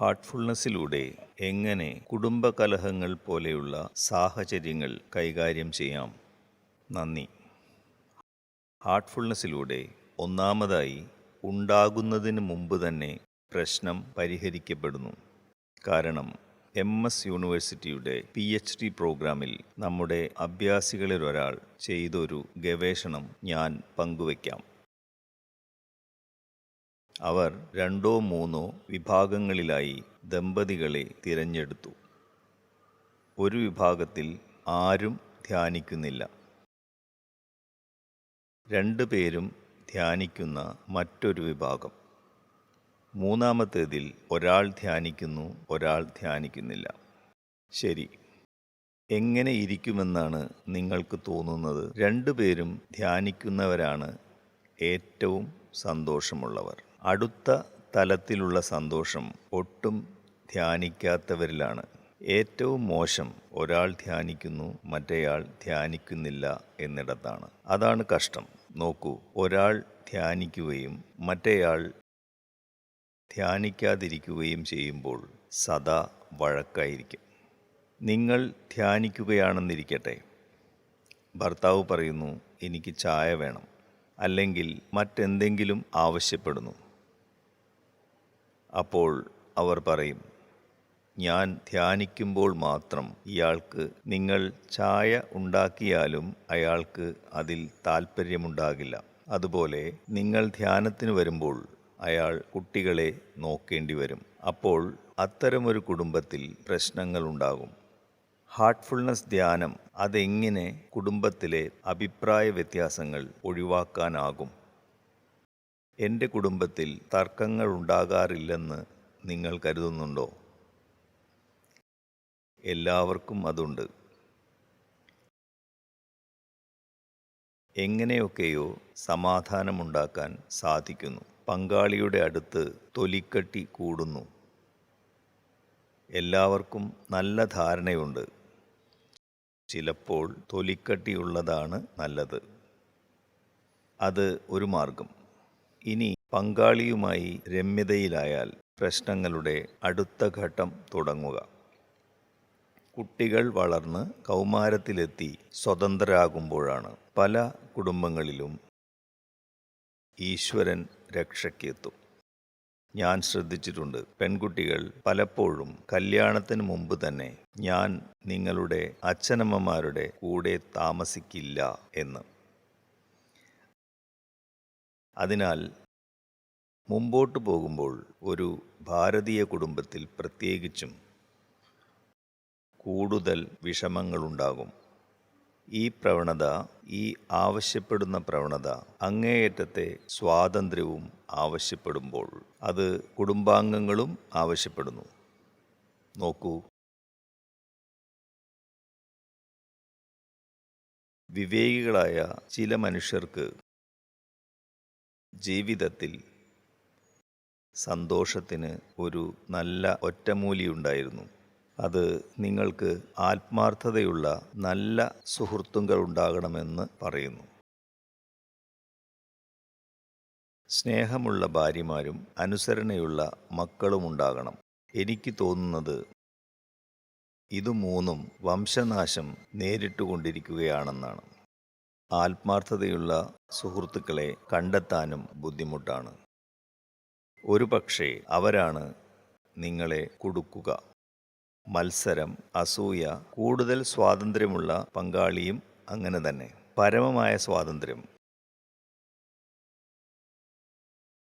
ഹാർട്ട്ഫുൾനെസ്സിലൂടെ എങ്ങനെ കുടുംബകലഹങ്ങൾ പോലെയുള്ള സാഹചര്യങ്ങൾ കൈകാര്യം ചെയ്യാം? നന്ദി. ഹാർട്ട്ഫുൾനെസ്സിലൂടെ ഒന്നാമതായി ഉണ്ടാകുന്നതിന് മുമ്പ് തന്നെ പ്രശ്നം പരിഹരിക്കപ്പെടുന്നു. കാരണം എം എസ് യൂണിവേഴ്സിറ്റിയുടെ പി എച്ച് ഡി പ്രോഗ്രാമിൽ നമ്മുടെ അഭ്യാസികളിലൊരാൾ ചെയ്തൊരു ഗവേഷണം ഞാൻ പങ്കുവയ്ക്കാം. അവർ രണ്ടോ മൂന്നോ വിഭാഗങ്ങളിലായി ദമ്പതികളെ തിരഞ്ഞെടുത്തു. ഒരു വിഭാഗത്തിൽ ആരും ധ്യാനിക്കുന്നില്ല. രണ്ടു പേരും ധ്യാനിക്കുന്ന മറ്റൊരു വിഭാഗം. മൂന്നാമത്തേതിൽ ഒരാൾ ധ്യാനിക്കുന്നു ഒരാൾ ധ്യാനിക്കുന്നില്ല. ശരി. എങ്ങനെ ഇരിക്കുമെന്നാണ് നിങ്ങൾക്ക് തോന്നുന്നത്? രണ്ടുപേരും ധ്യാനിക്കുന്നവരാണ് ഏറ്റവും സന്തോഷമുള്ളവർ. അടുത്ത തലത്തിലുള്ള സന്തോഷം ഒട്ടും ധ്യാനിക്കാത്തവരിലാണ്. ഏറ്റവും മോശം ഒരാൾ ധ്യാനിക്കുന്നു മറ്റേയാൾ ധ്യാനിക്കുന്നില്ല എന്നിടത്താണ്. അതാണ് കഷ്ടം. നോക്കൂ ഒരാൾ ധ്യാനിക്കുകയും മറ്റേയാൾ ധ്യാനിക്കാതിരിക്കുകയും ചെയ്യുമ്പോൾ സദാ വഴക്കായിരിക്കും. നിങ്ങൾ ധ്യാനിക്കുകയാണെന്നിരിക്കട്ടെ. ഭർത്താവ് പറയുന്നു എനിക്ക് ചായ വേണം. അല്ലെങ്കിൽ മറ്റെന്തെങ്കിലും ആവശ്യപ്പെടുന്നു. അപ്പോൾ അവർ പറയും ഞാൻ ധ്യാനിക്കുമ്പോൾ മാത്രം ഇയാൾക്ക് നിങ്ങൾ ചായ ഉണ്ടാക്കിയാലും അയാൾക്ക് അതിൽ താല്പര്യമുണ്ടാകില്ല അതുപോലെ നിങ്ങൾ ധ്യാനത്തിന് വരുമ്പോൾ അയാൾ കുട്ടികളെ നോക്കേണ്ടി വരും. അപ്പോൾ അത്തരമൊരു കുടുംബത്തിൽ പ്രശ്നങ്ങൾ ഉണ്ടാകും. ഹാർട്ട്ഫുൾനെസ് ധ്യാനം അതെങ്ങനെ കുടുംബത്തിലെ അഭിപ്രായ വ്യത്യാസങ്ങൾ ഒഴിവാക്കാനാകും? എന്റെ കുടുംബത്തിൽ തർക്കങ്ങൾ ഉണ്ടാകാറില്ലെന്ന് നിങ്ങൾ കരുതുന്നുണ്ടോ? എല്ലാവർക്കും അതുണ്ട്. എങ്ങനെയൊക്കെയോ സമാധാനമുണ്ടാക്കാൻ സാധിക്കുന്നു. പങ്കാളിയുടെ അടുത്ത് തൊലിക്കട്ടി കൂടുന്നു. എല്ലാവർക്കും നല്ല ധാരണയുണ്ട്. ചിലപ്പോൾ തൊലിക്കട്ടിയുള്ളതാണ് നല്ലത്. അത് ഒരു മാർഗം. ഇനി പങ്കാളിയുമായി രമ്യതയിലായാൽ പ്രശ്നങ്ങളുടെ അടുത്ത ഘട്ടം തുടങ്ങുക. കുട്ടികൾ വളർന്ന് കൗമാരത്തിലെത്തി സ്വതന്ത്രരാകുമ്പോഴാണ് പല കുടുംബങ്ങളിലും ഈശ്വരൻ രക്ഷയ്ക്കെത്തും. ഞാൻ ശ്രദ്ധിച്ചിട്ടുണ്ട് പെൺകുട്ടികൾ പലപ്പോഴും കല്യാണത്തിന് മുമ്പ് തന്നെ ഞാൻ നിങ്ങളുടെ അച്ഛനമ്മമാരുടെ കൂടെ താമസിക്കില്ല എന്ന്. അതിനാൽ മുമ്പോട്ട് പോകുമ്പോൾ ഒരു ഭാരതീയ കുടുംബത്തിൽ പ്രത്യേകിച്ചും കൂടുതൽ വിഷമങ്ങളുണ്ടാകും. ഈ പ്രവണത ഈ ആവശ്യപ്പെടുന്ന പ്രവണത അങ്ങേയറ്റത്തെ സ്വാതന്ത്ര്യവും ആവശ്യപ്പെടുമ്പോൾ അത് കുടുംബാംഗങ്ങളും ആവശ്യപ്പെടുന്നു. നോക്കൂ. വിവേകികളായ ചില മനുഷ്യർക്ക് ജീവിതത്തിൽ സന്തോഷത്തിന് ഒരു നല്ല ഒറ്റമൂലിയുണ്ടായിരുന്നു. അത് നിങ്ങൾക്ക് ആത്മാർത്ഥതയുള്ള നല്ല സുഹൃത്തുക്കൾ ഉണ്ടാകണമെന്ന് പറയുന്നു. സ്നേഹമുള്ള ഭാര്യമാരും അനുസരണയുള്ള മക്കളും ഉണ്ടാകണം. എനിക്ക് തോന്നുന്നത് ഇതു മൂന്നും വംശനാശം നേരിട്ടുകൊണ്ടിരിക്കുകയാണെന്നാണ്. ആത്മാർത്ഥതയുള്ള സുഹൃത്തുക്കളെ കണ്ടെത്താനും ബുദ്ധിമുട്ടാണ്. ഒരു പക്ഷേ അവരാണ് നിങ്ങളെ കൊടുക്കുക. മത്സരം അസൂയ കൂടുതൽ സ്വാതന്ത്ര്യമുള്ള പങ്കാളിയും അങ്ങനെ തന്നെ. പരമമായ സ്വാതന്ത്ര്യം.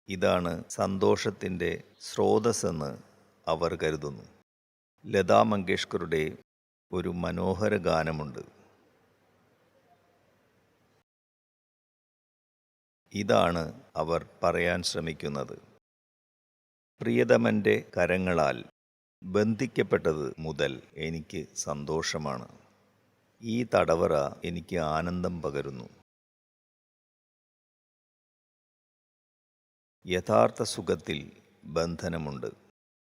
ഇതാണ് സന്തോഷത്തിന്റെ സ്രോതസ്സെന്ന് അവർ കരുതുന്നു. ലതാ മങ്കേഷ്കറുടെ ഒരു മനോഹര ഗാനമുണ്ട്. ഇതാണ് അവർ പറയാൻ ശ്രമിക്കുന്നത്. പ്രിയതമന്റെ കരങ്ങളാൽ ബന്ധിക്കപ്പെട്ടത് മുതൽ എനിക്ക് സന്തോഷമാണ്. ഈ തടവറ എനിക്ക് ആനന്ദം പകരുന്നു. യഥാർത്ഥ സുഖത്തിൽ ബന്ധനമുണ്ട്.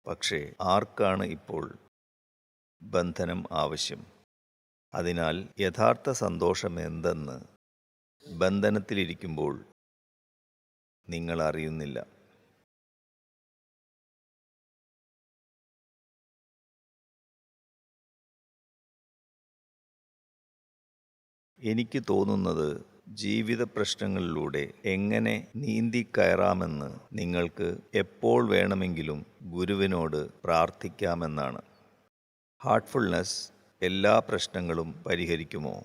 പക്ഷേ ആർക്കാണ് ഇപ്പോൾ ബന്ധനം ആവശ്യം? അതിനാൽ യഥാർത്ഥ സന്തോഷം എന്തെന്ന് ബന്ധനത്തിലിരിക്കുമ്പോൾ നിങ്ങൾ അറിയുന്നില്ല എനിക്ക് തോന്നുന്നത് ജീവിത പ്രശ്നങ്ങളിലൂടെ എങ്ങനെ നീന്തി കയറാമെന്ന് നിങ്ങൾക്ക് എപ്പോൾ വേണമെങ്കിലും ഗുരുവിനോട് പ്രാർത്ഥിക്കാമെന്നാണ്. ഹാർട്ട്ഫുൾനെസ് എല്ലാ പ്രശ്നങ്ങളും പരിഹരിക്കുമോ?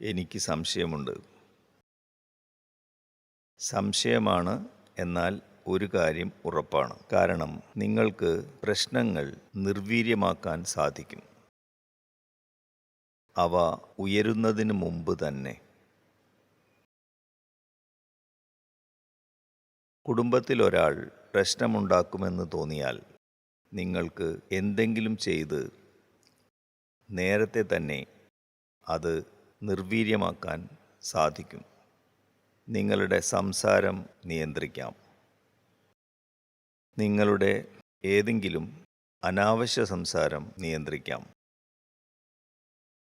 എനിക്ക് സംശയമുണ്ട്. സംശയമാണ് എന്നാൽ ഒരു കാര്യം ഉറപ്പാണ്. കാരണം നിങ്ങൾക്ക് പ്രശ്നങ്ങൾ നിർവീര്യമാക്കാൻ സാധിക്കും. അവ ഉയരുന്നതിന് മുമ്പ് തന്നെ. കുടുംബത്തിലൊരാൾ പ്രശ്നമുണ്ടാക്കുമെന്ന് തോന്നിയാൽ നിങ്ങൾക്ക് എന്തെങ്കിലും ചെയ്ത് നേരത്തെ തന്നെ അത് നിർവീര്യമാക്കാൻ സാധിക്കും. നിങ്ങളുടെ സംസാരം നിയന്ത്രിക്കാം. നിങ്ങളുടെ ഏതെങ്കിലും അനാവശ്യ സംസാരം നിയന്ത്രിക്കാം.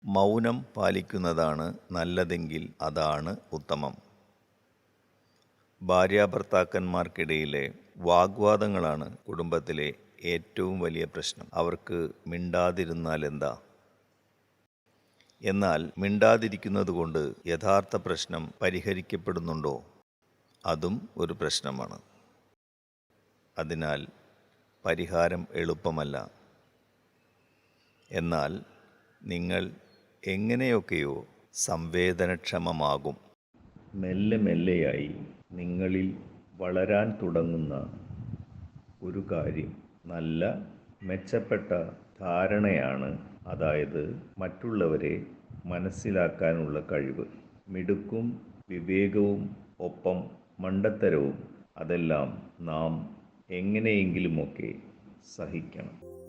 മൗനം പാലിക്കുന്നതാണ് നല്ലതെങ്കിൽ അതാണ് ഉത്തമം. ഭാര്യാഭർത്താക്കന്മാർക്കിടയിലെ വാഗ്വാദങ്ങളാണ് കുടുംബത്തിലെ ഏറ്റവും വലിയ പ്രശ്നം. അവർക്ക് മിണ്ടാതിരുന്നാൽ എന്താ എന്നാൽ മിണ്ടാതിരിക്കുന്നതുകൊണ്ട് യഥാർത്ഥ പ്രശ്നം പരിഹരിക്കപ്പെടുന്നുണ്ടോ? അതും ഒരു പ്രശ്നമാണ്. അതിനാൽ പരിഹാരം എളുപ്പമല്ല. എന്നാൽ നിങ്ങൾ എങ്ങനെയൊക്കെയോ സംവേദനക്ഷമമാകും. മെല്ലെ മെല്ലെയായി നിങ്ങളിൽ വളരാൻ തുടങ്ങുന്ന ഒരു കാര്യം നല്ല മെച്ചപ്പെട്ട ധാരണയാണ് അതായത് മറ്റുള്ളവരെ മനസ്സിലാക്കാനുള്ള കഴിവ്. മിടുക്കും വിവേകവും ഒപ്പം മണ്ടത്തരവും അതെല്ലാം നാം എങ്ങനെയെങ്കിലുമൊക്കെ സഹിക്കണം.